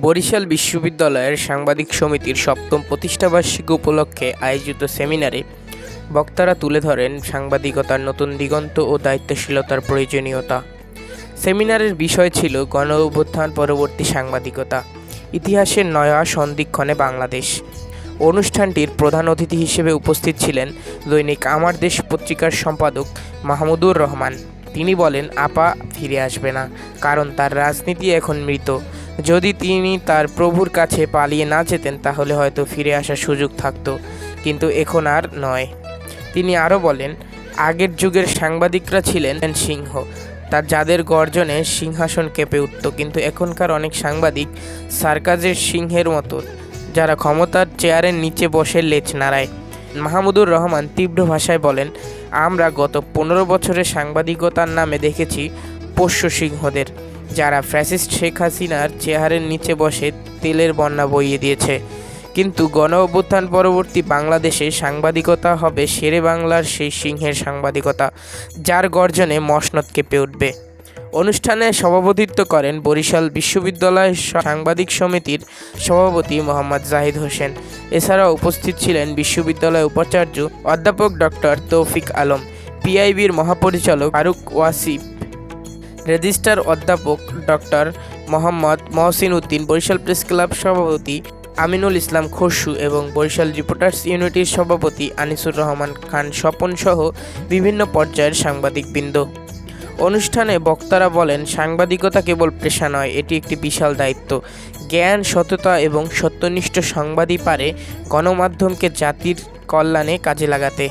বরিশাল বিশ্ববিদ্যালয়ের সাংবাদিক সমিতির সপ্তম প্রতিষ্ঠাবার্ষিকী উপলক্ষে আয়োজিত সেমিনারে বক্তারা তুলে ধরেন সাংবাদিকতার নতুন দিগন্ত ও দায়িত্বশীলতার প্রয়োজনীয়তা। সেমিনারের বিষয় ছিল গণ অভ্যুত্থান পরবর্তী সাংবাদিকতা, ইতিহাসের নয়া সন্ধিক্ষণে বাংলাদেশ। অনুষ্ঠানটির প্রধান অতিথি হিসেবে উপস্থিত ছিলেন দৈনিক আমার দেশ পত্রিকার সম্পাদক মাহমুদুর রহমান। তিনি বলেন, আপা ফিরে আসবে না, কারণ তার রাজনীতি এখন মৃত। যদি তিনি তার প্রভুর কাছে পালিয়ে না যেতেন, তাহলে হয়তো ফিরে আসার সুযোগ থাকতো, কিন্তু এখন আর নয়। তিনি আরও বলেন, আগের যুগের সাংবাদিকরা ছিলেন সিংহ। তার যাদের গর্জনে সিংহাসন কেঁপে উঠত, কিন্তু এখনকার অনেক সাংবাদিক সার্কাজের সিংহের মতো, যারা ক্ষমতার চেয়ারের নিচে বসে লেজ নাড়ায় মাহমুদুর রহমান তীব্র ভাষায় বলেন আমরা গত পনেরো বছরে সাংবাদিকতার নামে দেখেছি পোষ্য সিংহদের, যারা ফ্যাসিস্ট শেখ হাসিনার চেহারের নিচে বসে তেলের বন্যা বইয়ে দিয়েছে। কিন্তু গণ অভ্যুত্থান পরবর্তী বাংলাদেশে সাংবাদিকতা হবে শেরে বাংলার সেই সিংহের সাংবাদিকতা, যার গর্জনে মসনদ কেঁপে উঠবে। অনুষ্ঠানে সভাপতিত্ব করেন বরিশাল বিশ্ববিদ্যালয় সাংবাদিক সমিতির সভাপতি মোহাম্মদ জাহিদ হোসেন। এছাড়াও উপস্থিত ছিলেন বিশ্ববিদ্যালয় উপাচার্য অধ্যাপক ডক্টর তৌফিক আলম, পিআইবির মহাপরিচালক ফারুক ওয়াসিফ, রেজিস্ট্রার অধ্যাপক doctor Mohammad Mohsin Uddin, Barishal press club সভাপতি আমিনুল ইসলাম খসরু এবং বরিশাল রিপোর্টার্স ইউনিটির সভাপতি আনিসুর রহমান খান স্বপন সহ বিভিন্ন পর্যায়ের সাংবাদিকবৃন্দ। অনুষ্ঠানে বক্তারা বলেন, সাংবাদিকতা কেবল পেশা নয়, এটি একটি বিশাল দায়িত্ব। জ্ঞান, সততা এবং সত্যনিষ্ঠ সংবাদই পারে গণমাধ্যমকে জাতির কল্যাণে কাজে লাগাতে।